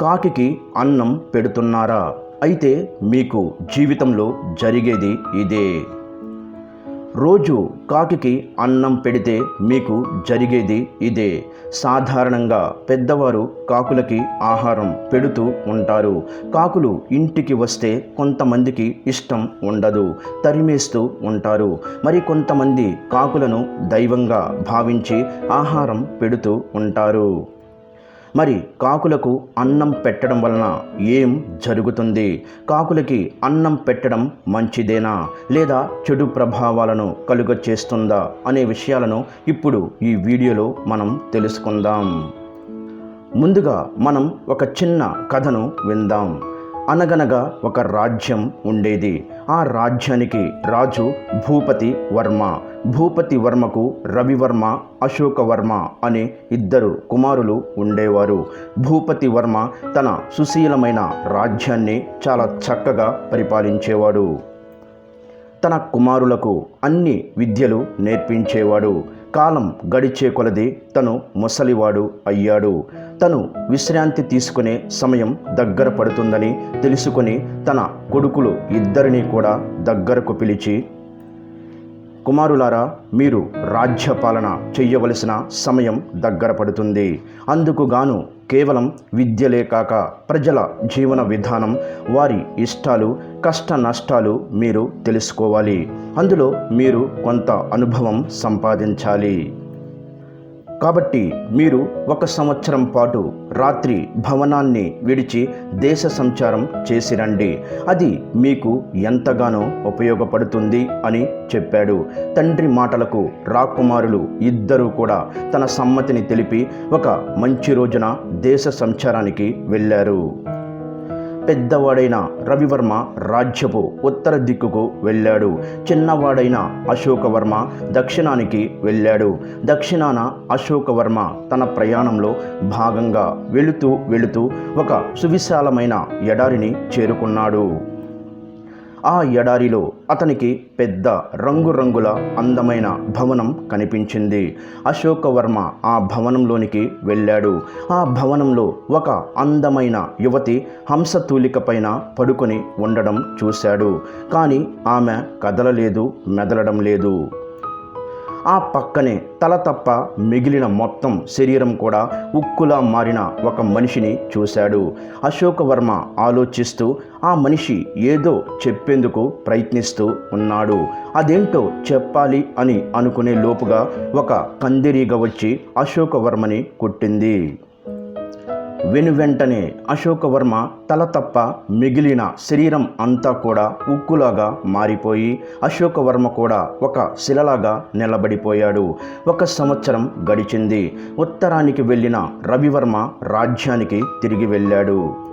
కాకికి అన్నం పెడుతున్నారా? అయితే మీకు జీవితంలో జరిగేది ఇదే. రోజు కాకికి అన్నం పెడితే మీకు జరిగేది ఇదే. సాధారణంగా పెద్దవారు కాకులకి ఆహారం పెడుతూ ఉంటారు. కాకులు ఇంటికి వస్తే కొంతమందికి ఇష్టం ఉండదు తరిమేస్తూ ఉంటారు. మరి కొంతమంది కాకులను దైవంగా భావించి ఆహారం పెడుతూ ఉంటారు. మరి కాకులకు అన్నం పెట్టడం వలన ఏం జరుగుతుంది? కాకులకి అన్నం పెట్టడం మంచిదేనా? లేదా చెడు ప్రభావాలను కలుగచేస్తుందా అనే విషయాలను ఇప్పుడు ఈ వీడియోలో మనం తెలుసుకుందాం. ముందుగా మనం ఒక చిన్న కథను విందాం. అనగనగా ఒక రాజ్యం ఉండేది. ఆ రాజ్యానికి రాజు భూపతి వర్మ. భూపతి వర్మకు రవివర్మ అశోకవర్మ అనే ఇద్దరు కుమారులు ఉండేవారు. భూపతి వర్మ తన సుశీలమైన రాజ్యాన్ని చాలా చక్కగా పరిపాలించేవాడు. తన కుమారులకు అన్ని విద్యలు నేర్పించేవాడు. కాలం గడిచే కొలది తను ముసలివాడు అయ్యాడు. తను విశ్రాంతి తీసుకునే సమయం దగ్గర పడుతుందని తెలుసుకుని తన కొడుకులు ఇద్దరిని కూడా దగ్గరకు పిలిచి కుమారులారా మీరు రాజ్యపాలన చెయ్యవలసిన సమయం దగ్గర పడుతుంది. అందుకు గాను కేవలం విద్యలే కాక ప్రజల జీవన విధానం వారి ఇష్టాలు కష్ట నష్టాలు మీరు తెలుసుకోవాలి. అందులో మీరు కొంత అనుభవం సంపాదించాలి. కాబట్టి మీరు ఒక సంవత్సరం పాటు రాత్రి భవనాన్ని విడిచి దేశ సంచారం చేసి రండి. అది మీకు ఎంతగానో ఉపయోగపడుతుంది అని చెప్పాడు. తండ్రి మాటలకు రాకుమారులు ఇద్దరూ కూడా తన సమ్మతిని తెలిపి ఒక మంచి రోజున దేశ సంచారానికి వెళ్ళారు. పెద్దవాడైన రవివర్మ రాజ్యపు ఉత్తర దిక్కుకు వెళ్ళాడు. చిన్నవాడైన అశోకవర్మ దక్షిణానికి వెళ్ళాడు. దక్షిణాన అశోకవర్మ తన ప్రయాణంలో భాగంగా వెళుతూ వెళుతూ ఒక సువిశాలమైన ఎడారిని చేరుకున్నాడు. ఆ ఎడారిలో అతనికి పెద్ద రంగురంగుల అందమైన భవనం కనిపించింది. అశోకవర్మ ఆ భవనంలోనికి వెళ్ళాడు. ఆ భవనంలో ఒక అందమైన యువతి హంసతూలిక పైన పడుకొని ఉండడం చూశాడు. కానీ ఆమె కదలలేదు మెదలడం లేదు. ఆ పక్కనే తల తప్ప మిగిలిన మొత్తం శరీరం కూడా ఉక్కులా మారిన ఒక మనిషిని చూశాడు. అశోకవర్మ ఆలోచిస్తూ ఆ మనిషి ఏదో చెప్పేందుకు ప్రయత్నిస్తూ ఉన్నాడు. అదేంటో చెప్పాలి అని అనుకునే లోపుగా ఒక కందిరీగ వచ్చి అశోకవర్మని కొట్టింది. వెను వెంటనే అశోకవర్మ తల తప్ప మిగిలిన శరీరం అంతా కూడా ఉక్కులాగా మారిపోయి అశోకవర్మ కూడా ఒక శిలలాగా నిలబడిపోయాడు. ఒక సంవత్సరం గడిచింది. ఉత్తరానికి వెళ్ళిన రవివర్మ రాజ్యానికి తిరిగి వెళ్ళాడు.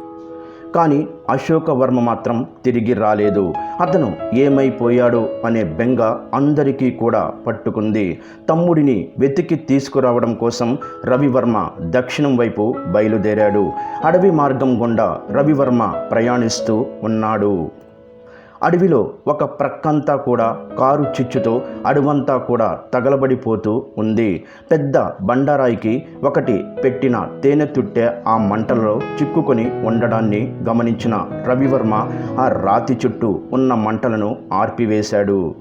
కానీ అశోకవర్మ మాత్రం తిరిగి రాలేదు. అతను ఏమైపోయాడు అనే బెంగ అందరికీ కూడా పట్టుకుంది. తమ్ముడిని వెతికి తీసుకురావడం కోసం రవివర్మ దక్షిణం వైపు బయలుదేరాడు. అడవి మార్గం గుండా రవివర్మ ప్రయాణిస్తూ ఉన్నాడు. అడవిలో ఒక ప్రక్కంతా కూడా కారు చిచ్చుతో అడవంతా కూడా తగలబడిపోతూ ఉంది. పెద్ద బండరాయికి ఒకటి పెట్టిన తేనె తుట్టె ఆ మంటలలో చిక్కుకొని ఉండడాన్ని గమనించిన రవివర్మ ఆ రాతి చుట్టూ ఉన్న మంటలను ఆర్పివేశాడు.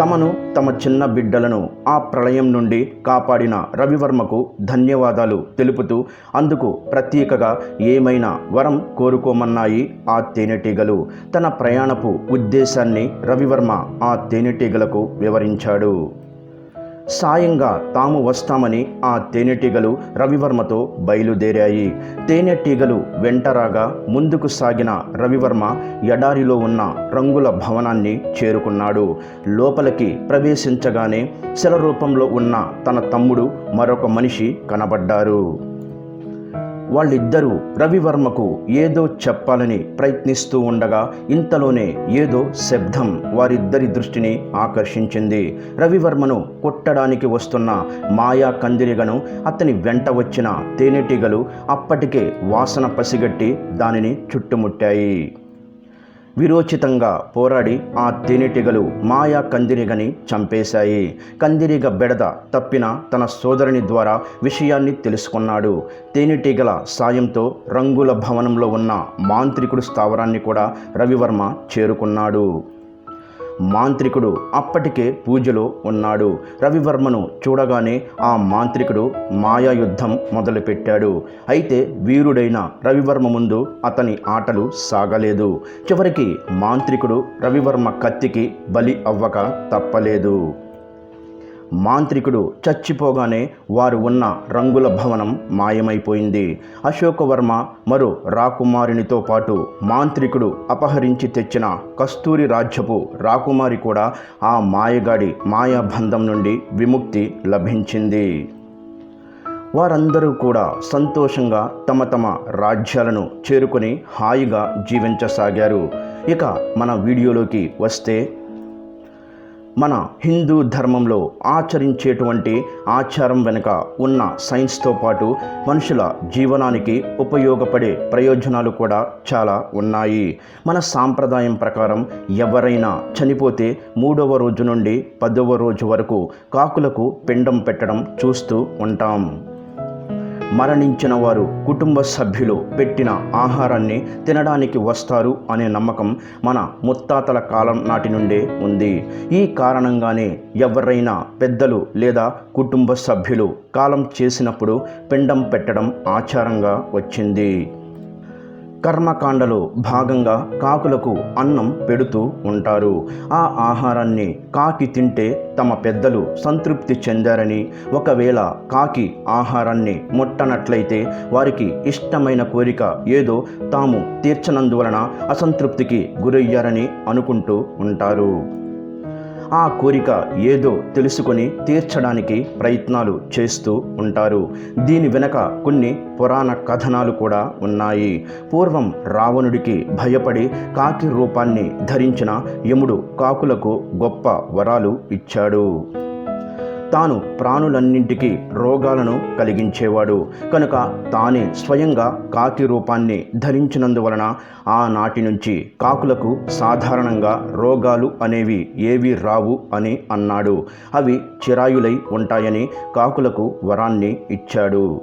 తమను తమ చిన్న బిడ్డలను ఆ ప్రళయం నుండి కాపాడిన రవివర్మకు ధన్యవాదాలు తెలుపుతూ అందుకు ప్రత్యేకగా ఏమైనా వరం కోరుకోమన్నాయి ఆ తేనెటీగలు. తన ప్రయాణపు ఉద్దేశాన్ని రవివర్మ ఆ తేనెటీగలకు వివరించాడు. సాయంగా తాము వస్తామని ఆ తేనెటీగలు రవివర్మతో బయలుదేరాయి. తేనెటీగలు వెంటరాగా ముందుకు సాగిన రవివర్మ ఎడారిలో ఉన్న రంగుల భవనాన్ని చేరుకున్నాడు. లోపలికి ప్రవేశించగానే శిల రూపంలో ఉన్న తన తమ్ముడు మరొక మనిషి కనబడ్డారు. వాళ్ళిద్దరూ రవివర్మకు ఏదో చెప్పాలని ప్రయత్నిస్తూ ఉండగా ఇంతలోనే ఏదో శబ్దం వారిద్దరి దృష్టిని ఆకర్షించింది. రవివర్మను కొట్టడానికి వస్తున్న మాయా కందిరిగను అతని వెంట వచ్చిన తేనెటీగలు అప్పటికే వాసన పసిగట్టి దానిని చుట్టుముట్టాయి. విరోచితంగా పోరాడి ఆ తేనెటీగలు మాయా కందిరిగని చంపేశాయి. కందిరిగ బెడద తప్పిన తన సోదరుని ద్వారా విషయాన్ని తెలుసుకున్నాడు. తేనెటీగల సాయంతో రంగుల భవనంలో ఉన్న మాంత్రికుడు స్థావరాన్ని కూడా రవివర్మ చేరుకున్నాడు. మాంత్రికుడు అప్పటికే పూజలో ఉన్నాడు. రవివర్మను చూడగానే ఆ మాంత్రికుడు మాయాయుద్ధం మొదలుపెట్టాడు. అయితే వీరుడైన రవివర్మ ముందు అతని ఆటలు సాగలేదు. చివరికి మాంత్రికుడు రవివర్మ కత్తికి బలి అవ్వక తప్పలేదు. మాంత్రికుడు చచ్చిపోగానే వారు ఉన్న రంగుల భవనం మాయమైపోయింది. అశోకవర్మ మరో రాకుమారినితో పాటు మాంత్రికుడు అపహరించి తెచ్చిన కస్తూరి రాజ్యపు రాకుమారి కూడా ఆ మాయగాడి మాయాబంధం నుండి విముక్తి లభించింది. వారందరూ కూడా సంతోషంగా తమ తమ రాజ్యాలను చేరుకొని హాయిగా జీవించసాగారు. ఇక మన వీడియోలోకి వస్తే మన హిందూ ధర్మంలో ఆచరించేటువంటి ఆచారం వెనుక ఉన్న సైన్స్తో పాటు మనుషుల జీవనానికి ఉపయోగపడే ప్రయోజనాలు కూడా చాలా ఉన్నాయి. మన సాంప్రదాయం ప్రకారం ఎవరైనా చనిపోతే మూడవ రోజు నుండి పదవ రోజు వరకు కాకులకు పిండం పెట్టడం చూస్తూ ఉంటాం. మరణించిన వారు కుటుంబ సభ్యులు పెట్టిన ఆహారాన్ని తినడానికి వస్తారు అనే నమ్మకం మన ముత్తాతల కాలం నాటి నుండే ఉంది. ఈ కారణంగానే ఎవరైనా పెద్దలు లేదా కుటుంబ సభ్యులు కాలం చేసినప్పుడు పిండం పెట్టడం ఆచారంగా వచ్చింది. కర్మకాండలో భాగంగా కాకులకు అన్నం పెడుతూ ఉంటారు. ఆ ఆహారాన్ని కాకి తింటే తమ పెద్దలు సంతృప్తి చెందారని ఒకవేళ కాకి ఆహారాన్ని ముట్టనట్లయితే వారికి ఇష్టమైన కోరిక ఏదో తాము తీర్చనందువలన అసంతృప్తికి గురయ్యారని అనుకుంటూ ఉంటారు. ఆ కోరిక ఏదో తెలుసుకొని తీర్చడానికి ప్రయత్నాలు చేస్తూ ఉంటారు. దీని వెనక కొన్ని పురాణ కథనాలు కూడా ఉన్నాయి. పూర్వం రావణుడికి భయపడి కాకి రూపాన్ని ధరించిన యముడు కాకులకు గొప్ప వరాలు ఇచ్చాడు. తాను ప్రాణులన్నింటికీ రోగాలను కలిగించేవాడు. కనుక తానే స్వయంగా కాకి రూపాన్ని ధరించినందువలన ఆనాటి నుంచి కాకులకు సాధారణంగా రోగాలు అనేవి ఏవి రావు అని అన్నాడు. అవి చిరాయులై ఉంటాయని కాకులకు వరాన్ని ఇచ్చాడు.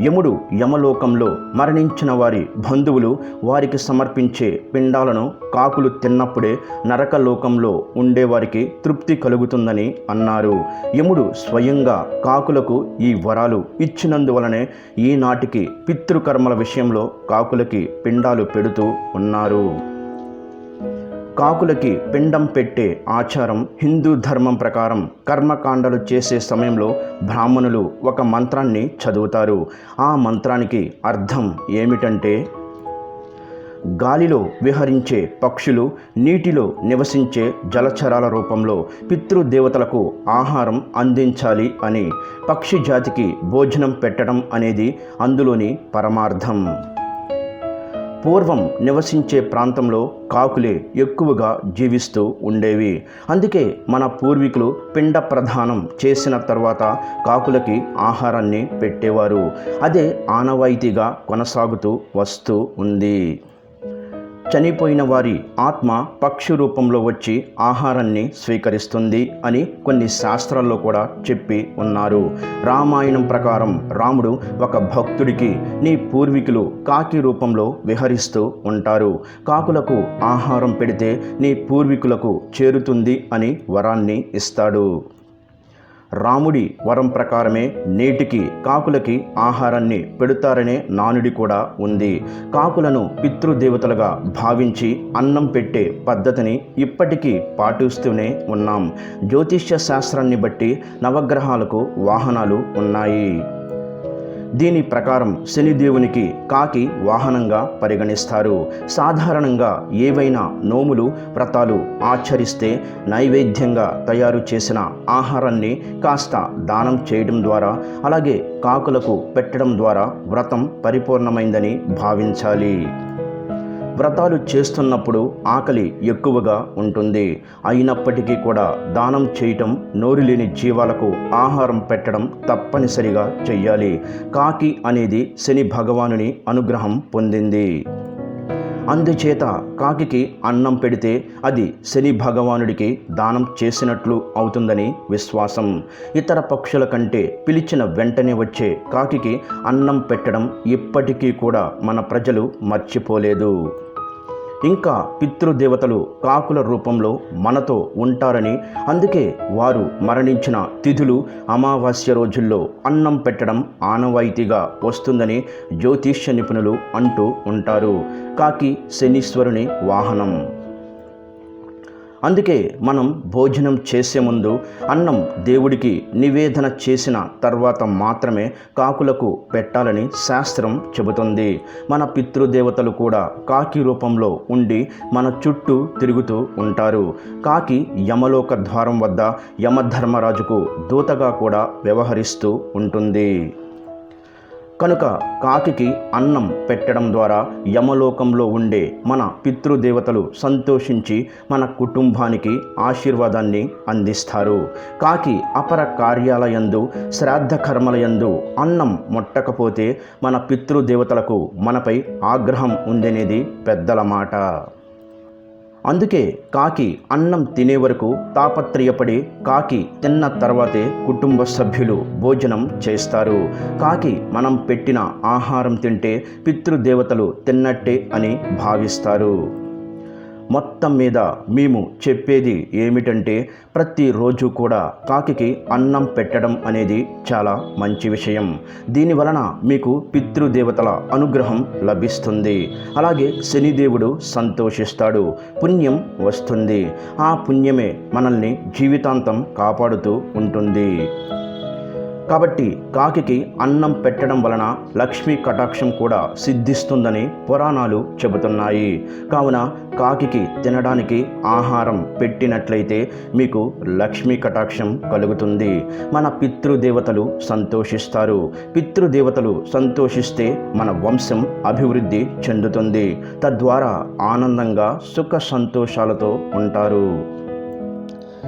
యముడు యమలోకంలో మరణించిన వారి బంధువులు వారికి సమర్పించే పిండాలను కాకులు తిన్నప్పుడే నరకలోకంలో ఉండేవారికి తృప్తి కలుగుతుందని అన్నారు. యముడు స్వయంగా కాకులకు ఈ వరాలు ఇచ్చినందువలనే ఈనాటికి పితృకర్మల విషయంలో కాకులకి పిండాలు పెడుతూ ఉన్నారు. కాకులకి పిండం పెట్టే ఆచారం హిందూ ధర్మం ప్రకారం కర్మకాండలు చేసే సమయంలో బ్రాహ్మణులు ఒక మంత్రాన్ని చదువుతారు. ఆ మంత్రానికి అర్థం ఏమిటంటే గాలిలో విహరించే పక్షులు నీటిలో నివసించే జలచరాల రూపంలో పితృదేవతలకు ఆహారం అందించాలి అని పక్షి జాతికి భోజనం పెట్టడం అనేది అందులోని పరమార్థం. పూర్వం నివసించే ప్రాంతంలో కాకులే ఎక్కువగా జీవిస్తూ ఉండేవి. అందుకే మన పూర్వీకులు పిండ ప్రధానం చేసిన తర్వాత కాకులకి ఆహారాన్ని పెట్టేవారు. అదే ఆనవాయితీగా కొనసాగుతూ వస్తూ ఉంది. చనిపోయిన వారి ఆత్మ పక్షి రూపంలో వచ్చి ఆహారాన్ని స్వీకరిస్తుంది అని కొన్ని శాస్త్రాల్లో కూడా చెప్పి ఉన్నారు. రామాయణం ప్రకారం రాముడు ఒక భక్తుడికి నీ పూర్వీకులు కాకి రూపంలో విహరిస్తూ ఉంటారు. కాకులకు ఆహారం పెడితే నీ పూర్వీకులకు చేరుతుంది అని వరాన్ని ఇస్తాడు. రాముడి వరం ప్రకారమే నేటికి కాకులకి ఆహారాన్ని పెడతారనే నానుడి కూడా ఉంది. కాకులను పితృదేవతలుగా భావించి అన్నం పెట్టే పద్ధతిని ఇప్పటికీ పాటిస్తూనే ఉన్నాం. జ్యోతిష్య శాస్త్రాన్ని బట్టి నవగ్రహాలకు వాహనాలు ఉన్నాయి. దీని ప్రకారం శనిదేవునికి కాకి వాహనంగా పరిగణిస్తారు. సాధారణంగా ఏవైనా నోములు వ్రతాలు ఆచరిస్తే నైవేద్యంగా తయారు చేసిన ఆహారాన్ని కాస్త దానం చేయడం ద్వారా అలాగే కాకులకు పెట్టడం ద్వారా వ్రతం పరిపూర్ణమైందని భావించాలి. వ్రతాలు చేస్తున్నప్పుడు ఆకలి ఎక్కువగా ఉంటుంది. అయినప్పటికీ కూడా దానం చేయటం నోరు లేని జీవాలకు ఆహారం పెట్టడం తప్పనిసరిగా చెయ్యాలి. కాకి అనేది శని భగవానుని అనుగ్రహం పొందింది. అందుచేత కాకికి అన్నం పెడితే అది శని భగవానుడికి దానం చేసినట్లు అవుతుందని విశ్వాసం. ఇతర పక్షుల కంటే పిలిచిన వెంటనే వచ్చే కాకికి అన్నం పెట్టడం ఇప్పటికీ కూడా మన ప్రజలు మర్చిపోలేదు. ఇంకా పితృదేవతలు కాకుల రూపంలో మనతో ఉంటారని అందుకే వారు మరణించిన తిథులు అమావాస్య రోజుల్లో అన్నం పెట్టడం ఆనవాయితీగా వస్తుందని జ్యోతిష్య నిపుణులు అంటూ ఉంటారు. కాకి శనీశ్వరుని వాహనం. అందుకే మనం భోజనం చేసే ముందు అన్నం దేవుడికి నివేదన చేసిన తర్వాత మాత్రమే కాకులకు పెట్టాలని శాస్త్రం చెబుతుంది. మన పితృదేవతలు కూడా కాకి రూపంలో ఉండి మన చుట్టూ తిరుగుతూ ఉంటారు. కాకి యమలోక ద్వారం వద్ద యమధర్మరాజుకు దూతగా కూడా వ్యవహరిస్తూ ఉంటుంది. కనుక కాకికి అన్నం పెట్టడం ద్వారా యమలోకంలో ఉండే మన పితృదేవతలు సంతోషించి మన కుటుంబానికి ఆశీర్వాదాన్ని అందిస్తారు. కాకి అపర కార్యాలయందు శ్రాద్ధ కర్మలయందు అన్నం మొట్టకపోతే మన పితృదేవతలకు మనపై ఆగ్రహం ఉందనేది పెద్దల మాట. అందుకే కాకి అన్నం తినే వరకు తాపత్రయపడి కాకి తిన్న తర్వాతే కుటుంబ సభ్యులు భోజనం చేస్తారు. కాకి మనం పెట్టిన ఆహారం తింటే పితృదేవతలు తిన్నట్టే అని భావిస్తారు. మొత్తం మీద మేము చెప్పేది ఏమిటంటే ప్రతిరోజు కూడా కాకికి అన్నం పెట్టడం అనేది చాలా మంచి విషయం. దీనివలన మీకు పితృదేవతల అనుగ్రహం లభిస్తుంది. అలాగే శనిదేవుడు సంతోషిస్తాడు పుణ్యం వస్తుంది. ఆ పుణ్యమే మనల్ని జీవితాంతం కాపాడుతూ ఉంటుంది. కాబట్టి కాకికి అన్నం పెట్టడం వలన లక్ష్మీ కటాక్షం కూడా సిద్ధిస్తుందని పురాణాలు చెబుతున్నాయి. కావున కాకికి తినడానికి ఆహారం పెట్టినట్లయితే మీకు లక్ష్మీ కటాక్షం కలుగుతుంది. మన పితృదేవతలు సంతోషిస్తారు. పితృదేవతలు సంతోషిస్తే మన వంశం అభివృద్ధి చెందుతుంది. తద్వారా ఆనందంగా సుఖ సంతోషాలతో ఉంటారు.